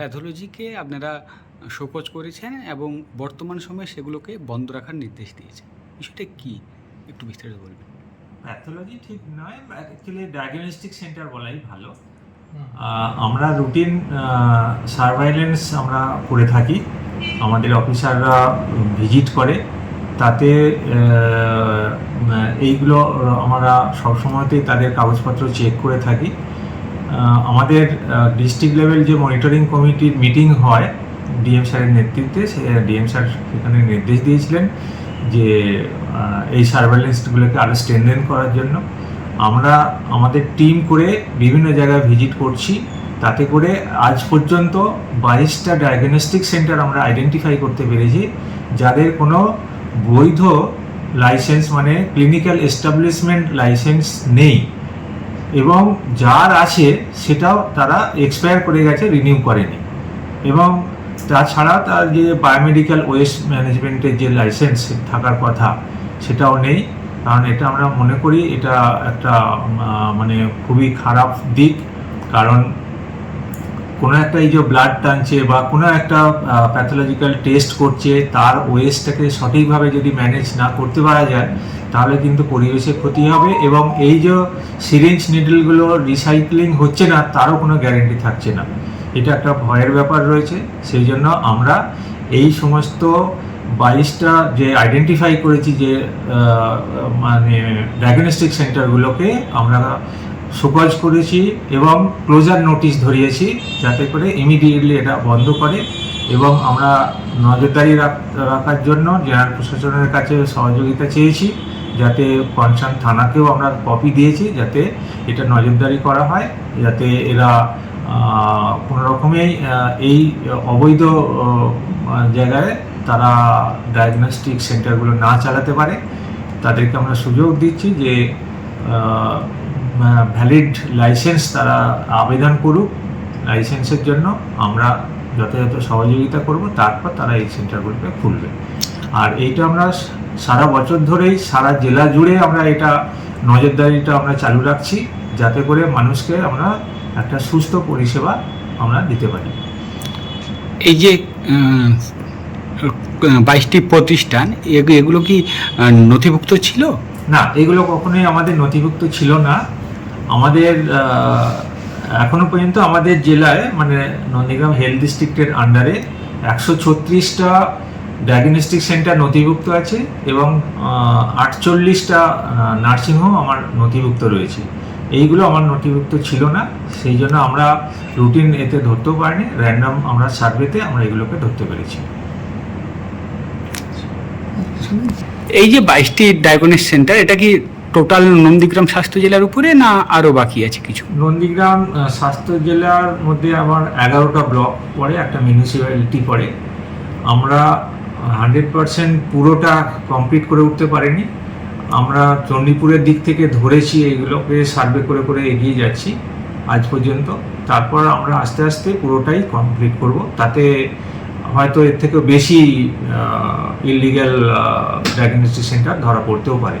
প্যাথোলজিকে আপনারা শোকজ করেছেন এবং বর্তমান সময়ে সেগুলোকে বন্ধ রাখার নির্দেশ দিয়েছেন। বিষয়টা কি? একটু বিস্তারিত বলবেন। প্যাথোলজি ঠিক নয় অ্যাকচুয়ালি ডায়াগনস্টিক সেন্টার বলাই ভালো। আমরা রুটিন সার্ভাইলেন্স আমরা করে থাকি। আমাদের অফিসাররা ভিজিট করে। তাতে এইগুলো আমরা সবসময়তেই তাদের কাগজপত্র চেক করে থাকি। আমাদের ডিস্ট্রিক্ট লেভেল যে মনিটরিং কমিটির মিটিং হয় ডিএম স্যারের নেতৃত্বে, সে ডিএম স্যার সেখানে নির্দেশ দিয়েছিলেন যে এই সার্ভেলেন্সগুলোকে আরও স্ট্রেনদেন করার জন্য। আমরা, আমাদের টিম করে বিভিন্ন জায়গায় ভিজিট করছি, তাতে করে আজ পর্যন্ত বাইশটা ডায়াগনস্টিক সেন্টার আমরা আইডেন্টিফাই করতে পেরেছি, যাদের কোনো বৈধ লাইসেন্স মানে ক্লিনিক্যাল এস্টাবলিশমেন্ট লাইসেন্স নেই। এবং যার আছে সেটাও তারা এক্সপায়ার করে গেছে রিনিউ করেনি। এবং তাছাড়া তার যে বায়োমেডিক্যাল ওয়েস্ট ম্যানেজমেন্টের যে লাইসেন্স থাকার কথা, সেটাও নেই। কারণ এটা আমরা মনে করি, এটা একটা মানে খুবই খারাপ দিক। কারণ কোনো একটা এই যে ব্লাড টানছে বা কোনো একটা প্যাথোলজিক্যাল টেস্ট করছে, তার ওয়েস্টটাকে সঠিকভাবে যদি ম্যানেজ না করতে পারা যায়, তাহলে কিন্তু পরিবেশে ক্ষতি হবে এবং এই যে সিরিঞ্জ নিডলগুলো রিসাইক্লিং হচ্ছে না, তারও কোনো গ্যারেন্টি থাকছে না। এটা একটা ভয়ের ব্যাপার রয়েছে। সেই জন্য আমরা এই সমস্ত বাইশটা যে আইডেন্টিফাই করেছি যে মানে ডায়াগনস্টিক সেন্টারগুলোকে আমরা সুকজ করেছি এবং ক্লোজার নোটিশ ধরিয়েছি যাতে করে ইমিডিয়েটলি এটা বন্ধ করে এবং আমরা নজরদারি রাখার জন্য জেনারেল প্রশাসনের কাছে সহযোগিতা চেয়েছি যাতে কনসার্ন থানাকেও আমরা কপি দিয়েছি যাতে এটা নজরদারি করা হয়, যাতে এরা কোনো রকমেই এই অবৈধ জায়গায় তারা ডায়াগনস্টিক সেন্টারগুলো না চালাতে পারে। তাদেরকে আমরা সুযোগ দিচ্ছি যে ভ্যালিড লাইসেন্স তারা আবেদন করুক লাইসেন্সের জন্য আমরা যথাযথ সহযোগিতা করব তারপর তারা এই সেন্টারগুলোকে খুলবে। আর এইটা আমরা সারা বছর ধরেই সারা জেলা জুড়ে আমরা এটা নজরদারিটা আমরা চালু রাখছি যাতে করে মানুষকে আমরা একটা সুস্থ পরিষেবা আমরা দিতে পারি। এই যে বাইশটি প্রতিষ্ঠান এগ- এগুলো কি নথিভুক্ত ছিল? না এগুলো কখনোই আমাদের নথিভুক্ত ছিল না। আমাদের এখনও পর্যন্ত আমাদের জেলায় মানে নন্দীগ্রাম হেলথ ডিস্ট্রিক্টের আন্ডারে একশো ছত্রিশটা ডায়াগনস্টিক সেন্টার নথিভুক্ত আছে এবং আটচল্লিশটা নার্সিংহোম আমার নথিভুক্ত রয়েছে। এইগুলো আমার নথিভুক্ত ছিল না, সেই জন্য আমরা রুটিন এতে ধরতেও পারিনি র্যান্ডম আমরা সার্ভেতে আমরা এগুলোকে ধরতে পেরেছি। এই যে বাইশটি ডায়াগনিস সেন্টার এটা কি টোটাল নন্দীগ্রাম স্বাস্থ্য জেলার উপরে না আরও বাকি আছে কিছু? নন্দীগ্রাম স্বাস্থ্য জেলার মধ্যে আমার এগারোটা ব্লক পড়ে, একটা মিউনিসিপ্যালিটি পড়ে। আমরা হান্ড্রেড পারসেন্ট পুরোটা কমপ্লিট করে উঠতে পারিনি। আমরা চণ্ডীপুরের দিক থেকে ধরেছি এগুলোকে সার্ভে করে করে এগিয়ে যাচ্ছি আজ পর্যন্ত। তারপর আমরা আস্তে আস্তে পুরোটাই কমপ্লিট করব। তাতে হয়তো এর থেকেও বেশি ইলিগ্যাল ডায়াগনস্টিক সেন্টার ধরা পড়তেও পারে।